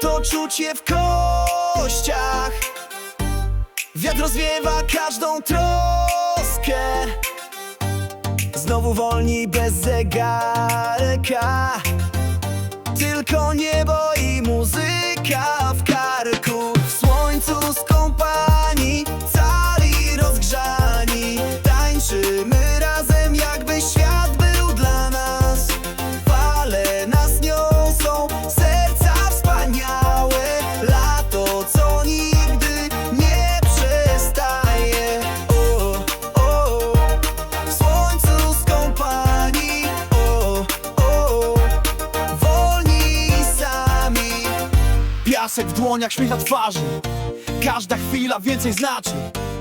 to czucie w kościach. Wiatr rozwiewa każdą troskę. Znowu wolni bez zegarka. Tylko niebo Piasek w dłoniach, śmiech na twarzy. Każda chwila więcej znaczy.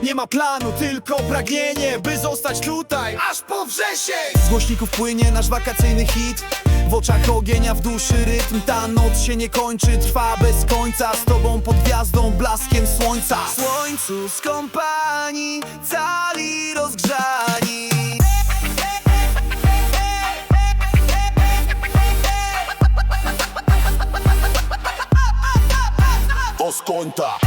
Nie ma planu, tylko pragnienie By zostać tutaj, aż po wrzesień. Z głośników płynie nasz wakacyjny hit. W oczach ogień, a w duszy rytm. Ta noc się nie kończy, trwa bez końca. Z tobą pod gwiazdą, blaskiem słońca. Słońcu skąpani, cali rozgrzani Oskonta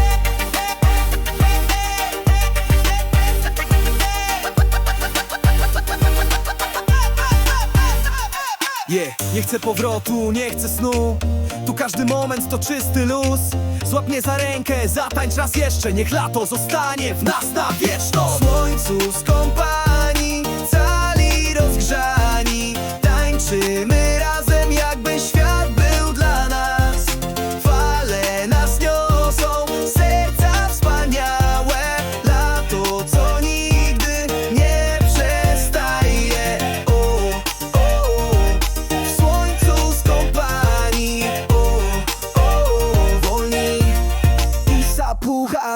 Yeah, nie chcę powrotu, nie chcę snu. Tu każdy moment to czysty luz. Złap mnie za rękę, zatańcz raz jeszcze. Niech lato zostanie w nas na wieczność. Słońcu skąpani,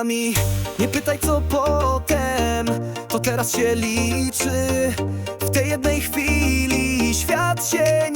zapuchami Nie pytaj co potem To teraz się liczy. W tej jednej chwili świat się